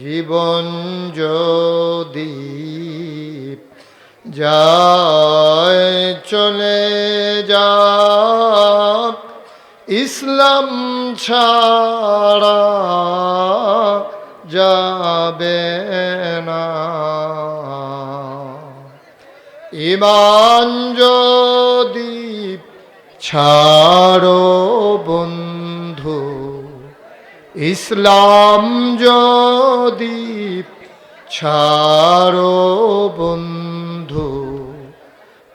জীবন যদি যায় চলে যা ইসলাম ছাড়া যাবে না। ইমান যদি ছাড়ো বন্ধু ইসলাম যদি ছাড়ো বন্ধু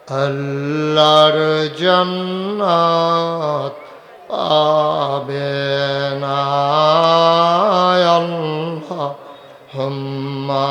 আল্লাহর জন্নাত পাবে না। আল্লাহ হুম্মা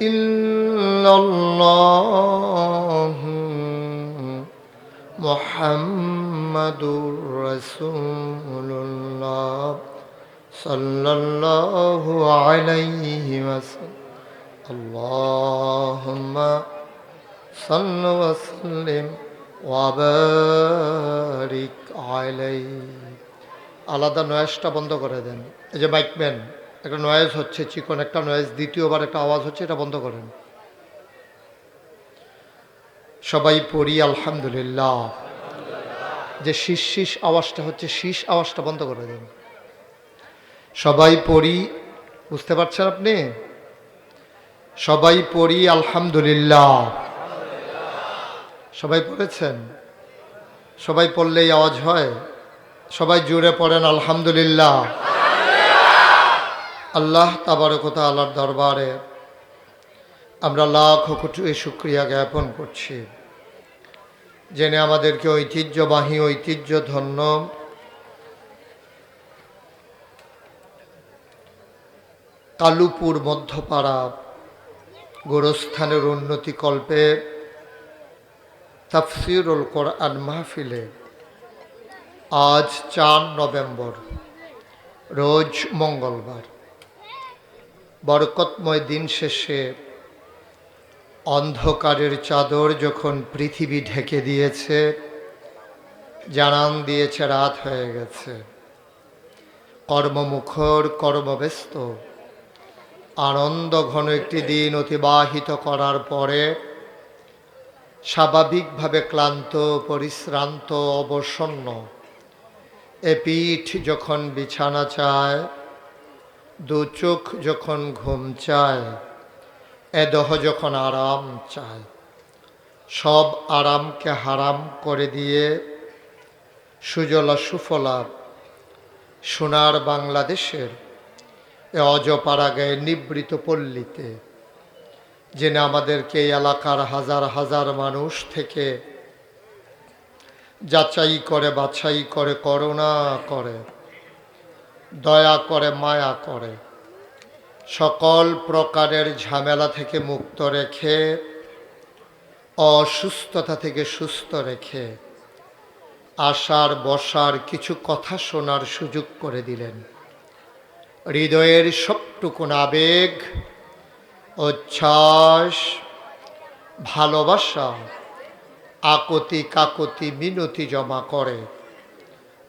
ইল্লাল্লাহ মুহাম্মাদুর রাসূলুল্লাহ সাল্লাল্লাহু আলাইহি ওয়াসাল্লাম। আল্লাহুম্মা সাল্লি ওয়া সাল্লিম ওয়া বারিক আলাইহি। আলাদা নয়েসটা বন্ধ করে দেন। এই যে মাইকম্যান একটা নয়েজ হচ্ছে, চিকন একটা নয়েজ দ্বিতীয়বার একটা আওয়াজ হচ্ছে, এটা বন্ধ করেন। সবাই পড়ি, আলহামদুলিল্লাহ। যে শীষ শীষ আওয়াজটা হচ্ছে, শীষ আওয়াজটা বন্ধ করে দেন। সবাই পড়ি, বুঝতে পারছেন আপনি? সবাই পড়ি, আলহামদুলিল্লাহ। সবাই পড়েছেন? সবাই পড়লেই আওয়াজ হয়? সবাই জুড়ে পড়েন, আলহামদুলিল্লাহ। আল্লাহ তাবারকতা আল্লাহর দরবারে আমরা লাখ কোটি শুক্রিয়া জ্ঞাপন করছি। জেনে আমাদেরকে ঐতিহ্যবাহী ঐতিহ্য ধন্য কালুপুর মধ্যপাড়া গোরস্থানের উন্নতি কল্পে তাফসিরুল কোরআন মাহফিলে আজ চার নভেম্বর, রোজ মঙ্গলবার। বরকতময় দিন শেষে অন্ধকারের চাদর যখন পৃথিবী ঢেকে দিয়েছে, জানান দিয়েছে, রাত হয়ে গেছে। কর্মমুখর, কর্মব্যস্ত। আনন্দ ঘন একটি দিন অতিবাহিত করার পরে স্বাভাবিকভাবে ক্লান্ত, পরিশ্রান্ত, অবসন্ন। এ পিঠ যখন বিছানা চায় দু চোখ যখন ঘুম চায় এ দেহ যখন আরাম চায়। সব আরামকে হারাম করে দিয়ে সুজলা সুফলা সোনার বাংলাদেশের এ অজপাড়াগায়ে নিবৃত পল্লীতে জেনে আমাদেরকে এই এলাকার হাজার হাজার মানুষ থেকে যাচাই করে বাছাই করে, করোনা করে। দয়া করে, মায়া করে। সকল প্রকারের ঝামেলা থেকে মুক্ত রেখে, অসুস্থতা থেকে সুস্থ রেখে আসার বসার কিছু কথা শোনার সুযোগ করে দিলেন। হৃদয়ের সবটুকুন আবেগ, উচ্ছ্বাস, ভালোবাসা আকতি কাকতি মিনতি জমা করে।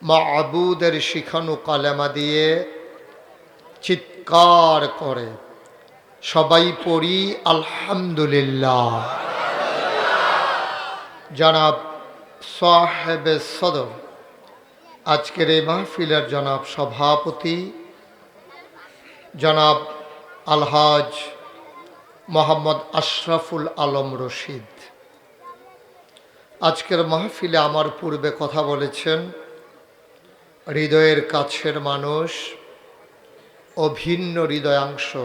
মা আবুদের শিখানো কালেমা দিয়ে চিৎকার করে। সবাই পড়ি, আলহামদুলিল্লাহ। জনাব সাহেবে সদর। আজকের এই মাহফিলের জনাব সভাপতি জনাব আলহাজ মোহাম্মদ আশরাফুল আলম রশিদ। আজকের মাহফিলে আমার পূর্বে কথা বলেছেন হৃদয়ের কাছের মানুষ, অভিন্ন হৃদয়াংশ।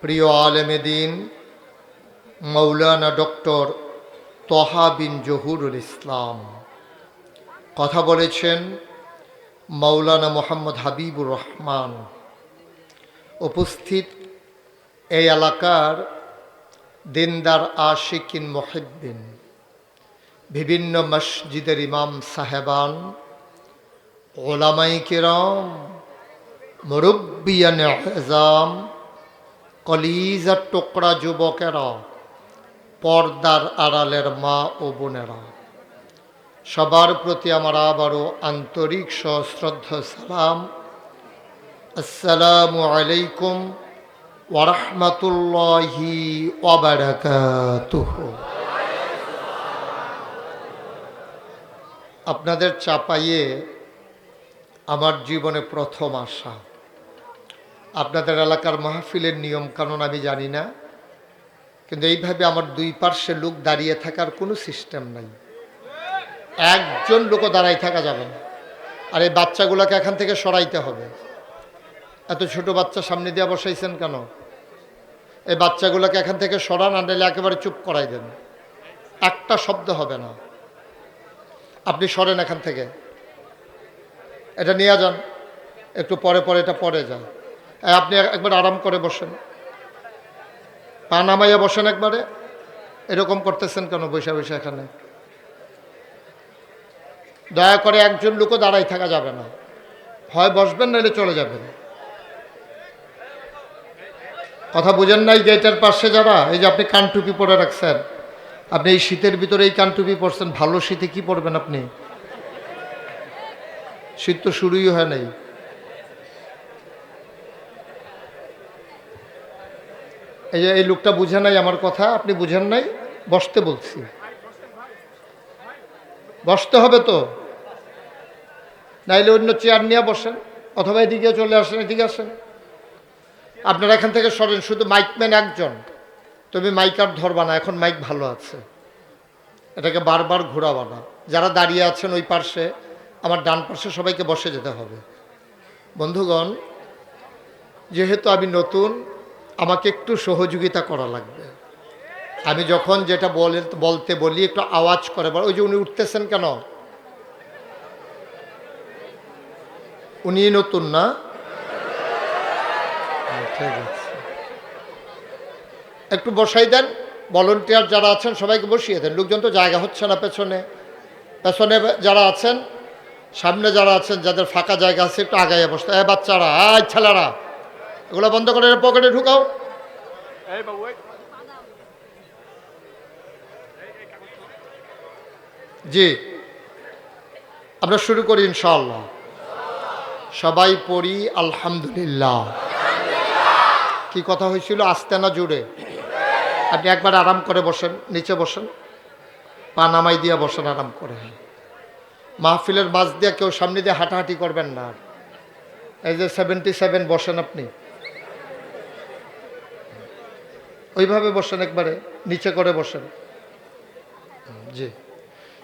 প্রিয় আলেমেদিন মৌলানা ডক্টর তহা বিন জহুরুল ইসলাম। কথা বলেছেন মৌলানা মোহাম্মদ হাবিবুর রহমান। উপস্থিত এই এলাকার দিনদার আশিকিন মহিদ্দিন, বিভিন্ন মসজিদের ইমাম সাহেবান ওলামাই কিরম, মুরব্বিয়ান এজাম কলিজার টোকরা যুবকেরা, পর্দার আড়ালের মা ও বোনেরা। সবার প্রতি আমার আবারও আন্তরিক সশ্রদ্ধ সালাম। আসসালামু আলাইকুম ওরহমতুল্লাহি আপনাদের চাপাইয়ে আমার জীবনে প্রথম আসা আপনাদের এলাকার মাহফিলের নিয়ম কানুন আমি জানি না, কিন্তু এইভাবে আমার দুই পার্শ্বে লোক দাঁড়িয়ে থাকার কোনো সিস্টেম নাই। একজন লোকও দাঁড়াই থাকা যাবে না। আর এই বাচ্চাগুলোকে এখান থেকে সরাইতে হবে। এত ছোট বাচ্চা সামনে দিয়ে বসাইছেন কেন? এই বাচ্চাগুলোকে এখান থেকে সরান আনলে একেবারে চুপ করাই দেন। একটা শব্দ হবে না। আপনি সরেন এখান থেকে। এটা নিয়ে যান। একটু পরে পরে এটা পরে যান। আপনি একবার আরাম করে বসেন। পা নামাইয়া বসেন একবারে। এরকম করতেছেন কেন বৈশা বৈশা এখানে? দয়া করে একজন লোকও দাঁড়াই থাকা যাবে না। হয় বসবেন নাহলে চলে যাবেন। কথা বুঝেন নাই গেটের পাশে যারা? এই যে আপনি কানটুপি পরে রাখছেন। আপনি এই শীতের ভিতরে এই কানটুপি পরছেন। ভালো শীতে কি পরবেন আপনি? শীত তো শুরুই হয় নাই। এই যে এই লোকটা বুঝে নাই আমার কথা, আপনি বুঝেন নাই? বসতে বলছি। বসতে হবে তো। নাইলে অন্য চেয়ার নিয়ে বসেন, অথবা এদিকে চলে আসেন, এদিকে আসেন। আপনারা এখান থেকে সরেন, শুধু মাইকম্যান একজন। তুমি মাইক আর ধরবা না, এখন মাইক ভালো আছে। এটাকে বারবার ঘোরাবা না। যারা দাঁড়িয়ে আছেন ওই পার্শ্বে আমার ডান পাশে সবাইকে বসে যেতে হবে। বন্ধুগণ যেহেতু আমি নতুন আমাকে একটু সহযোগিতা করা লাগবে। আমি যখন যেটা বলে বলতে বলি একটু আওয়াজ করে ওই যে উনি উঠতেছেন কেন? উনি নতুন না? হ্যাঁ, ঠিক আছে। একটু বসাই দেন। ভলেন্টিয়ার যারা আছেন সবাইকে বসিয়ে দেন। লোকজন তো জায়গা হচ্ছে না পেছনে। পেছনে যারা আছেন সামনে যারা আছেন, যাদের ফাঁকা জায়গা আছে, একটু আগাইয়া বসতে। এ বাচ্চারা আয় ছেলেরা, এগুলো বন্ধ করে পকেটে ঢুকাও। জি, আমরা শুরু করি ইনশাআল্লাহ। সবাই পড়ি, আলহামদুলিল্লাহ। কি কথা হয়েছিল? আসতে না জুড়ে আপনি একবার আরাম করে বসেন, নিচে বসেন। পা নামাই দিয়ে বসেন, আরাম করে। মাহফিলের মাঝ দিয়ে কেউ সামনে দিয়ে হাঁটাহাঁটি করবেন না। এই যে সেভেন্টি সেভেন বসেন আপনি। ওইভাবে বসেন একবারে, নিচে করে বসেন। জি।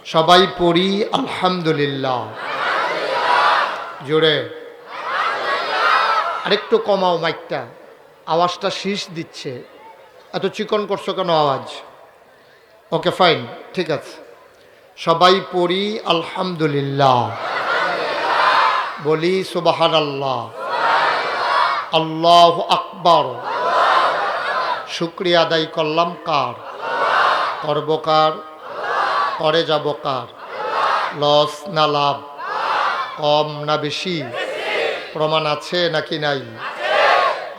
সবাই পড়ি আলহামদুলিল্লাহ। জোরে। আরেকটু কমাও মাইকটা। আওয়াজটা শীষ দিচ্ছে। এত চিকন করছ কেন আওয়াজ? ওকে ফাইন ঠিক আছে। সবাই পড়ি আলহামদুলিল্লাহ। বলি সুবাহান আল্লাহ আল্লাহ আকবর। শুক্রিয়া আদায় করলাম কার? করব কার? করে যাব কার? লস না লাভ? কম না বেশি? প্রমাণ আছে নাকি নাই?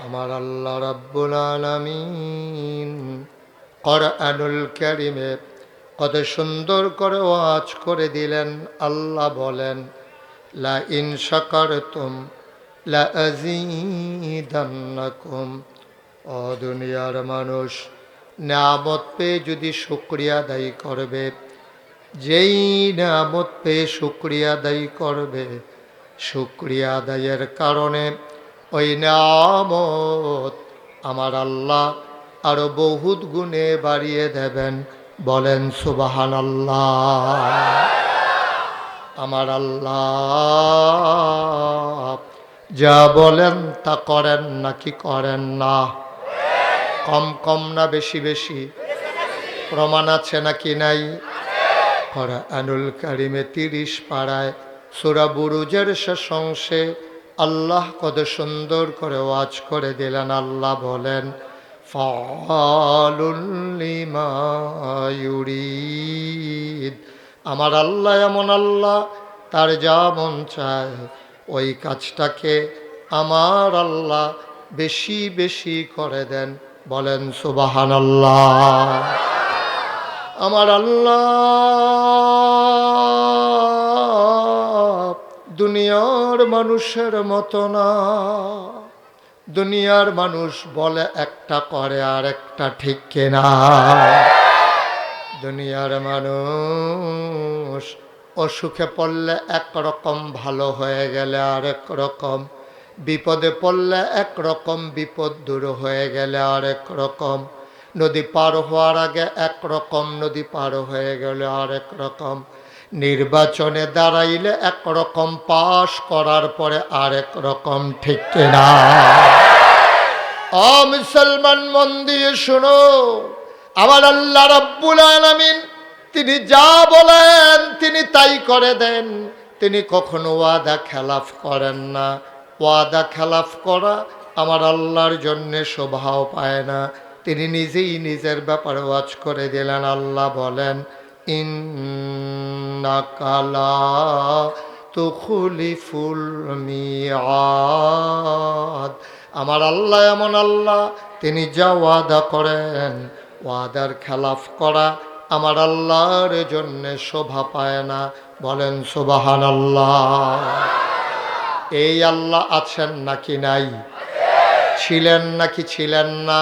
আমার আল্লাহ রাব্বুল আলামিন কোরআনুল কারিমে কত সুন্দর করে ওয়াজ করে দিলেন, আল্লাহ বলেন, লা ইন শাকারতুম লা আযীদান্নাকুম। ও দুনিয়ার মানুষ নামত পেয়ে যদি শুক্রিয়া দায়ী করবে, যেই নামত পেয়ে শুক্রিয়া দায়ী করবে, শুক্রিয়া আদায়ের কারণে ওই নামত আমার আল্লাহ আরও বহুত গুণে বাড়িয়ে দেবেন। বলেন সুবাহান আল্লাহ আমার আল্লাহ যা বলেন তা করেন নাকি করেন না? কম কম না বেশি বেশি? প্রমাণ আছে নাকি নাই? আনুল কারিমে তিরিশ পাড়ায় সুরা বুরুজের শেষ অংশে আল্লাহ কত সুন্দর করে ওয়াজ করে দিলেন, আল্লাহ বলেন ফালুল লিমা ইউরিদ। আমার আল্লাহ এমন আল্লাহ, তার যা মন চায় ওই কাজটাকে আমার আল্লাহ বেশি বেশি করে দেন, বলেন সুবাহান আল্লাহ আমার আল্লাহ দুনিয়ার মানুষের মতো না। দুনিয়ার মানুষ বলে একটা করে আর একটা ঠিক কেনা। দুনিয়ার মানুষ অসুখে পড়লে একরকম ভালো হয়ে গেলে আরেক রকম বিপদে পড়লে একরকম, বিপদ দূর হয়ে গেলে আরেক রকম নদী পার হওয়ার আগে একরকম, নদী পার হয়ে গেলে আরেক রকম নির্বাচনে দাঁড়াইলে একরকম পাশ করার পরে আরেক রকম ঠিক কিনা? অ মুসলমান মন দিয়ে শুনো। আমার আল্লাহ রাব্বুল আলামিন, তিনি যা বলেন, তিনি তাই করে দেন। তিনি কখনো ওয়াদা খেলাফ করেন না। ওয়াদা খেলাফ করা আমার আল্লাহর জন্যে শোভাও পায় না। তিনি নিজেই নিজের ব্যাপারে ওয়াজ করে দিলেন, আল্লাহ বলেন ইন্নাকালা তুখলিফুল মিয়াদ। আমার আল্লাহ এমন আল্লাহ, তিনি যা ওয়াদা করেন, ওয়াদার খেলাফ করা আমার আল্লাহর জন্য শোভা পায় না। বলেন সুবাহান আল্লাহ এই আল্লাহ আছেন নাকি নাই? ছিলেন নাকি ছিলেন না?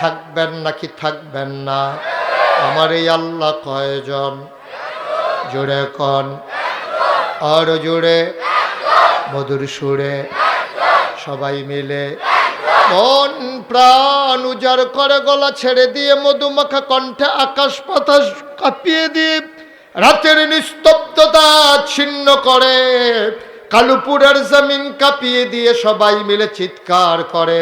থাকবেন নাকি থাকবেন না? আমার এই আল্লাহ কয়জন? জোরে কন? আর জোরে মধুর সুরে? সবাই মিলে? মন প্রাণ উজাড় করে গলা ছেড়ে দিয়ে মধুমাখা কণ্ঠে আকাশ পাতাস কাঁপিয়ে দিয়ে রাতের নিস্তব্ধতা ছিন্ন করে, কালুপুরের জমিন কাঁপিয়ে দিয়ে সবাই মিলে চিৎকার করে।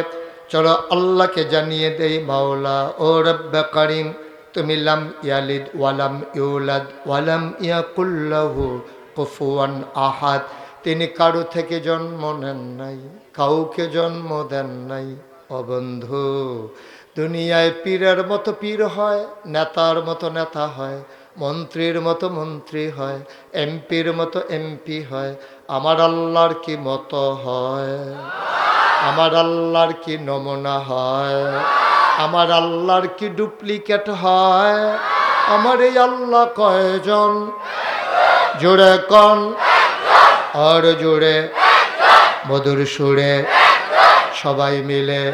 চলো আল্লাহকে জানিয়ে দেই মাওলা ও রব্বে করিম। তুমি লাম ইয়ালিদ, ওয়ালাম ইউলাদ, ওয়ালাম ইয়াকুল্লাহু কুফুয়ান আহাদ। তিনি কারও থেকে জন্ম নেন নাই, কাউকে জন্ম দেন নাই। অবন্ধু দুনিয়ায় পীরের মতো পীর হয়, নেতার মতো নেতা হয়, মন্ত্রীর মতো মন্ত্রী হয়, এমপির মতো এমপি হয়। আমার আল্লাহর কি মতো হয়? আমার আল্লাহর কি নমুনা হয়? আমার আল্লাহর কি ডুপ্লিকেট হয়? আমার এই আল্লাহ কয়জন? জোরে কন। আর জোরে। মধুর সুরে। সবাই মিলে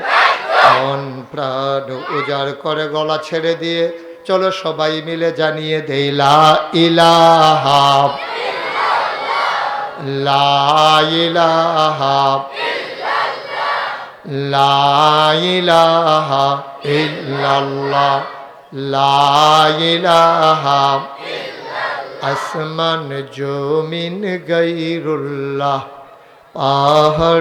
মন, প্রাণ উজাড় করে গলা ছেড়ে দিয়ে চলো সবাই মিলে জানিয়ে দেই, লা ইলাহা লা ইলাহা। ইলাহা ইল্লাল্লাহ লা ইলাহা আসমান জমিন গৈরুল্লাহ পাহাড়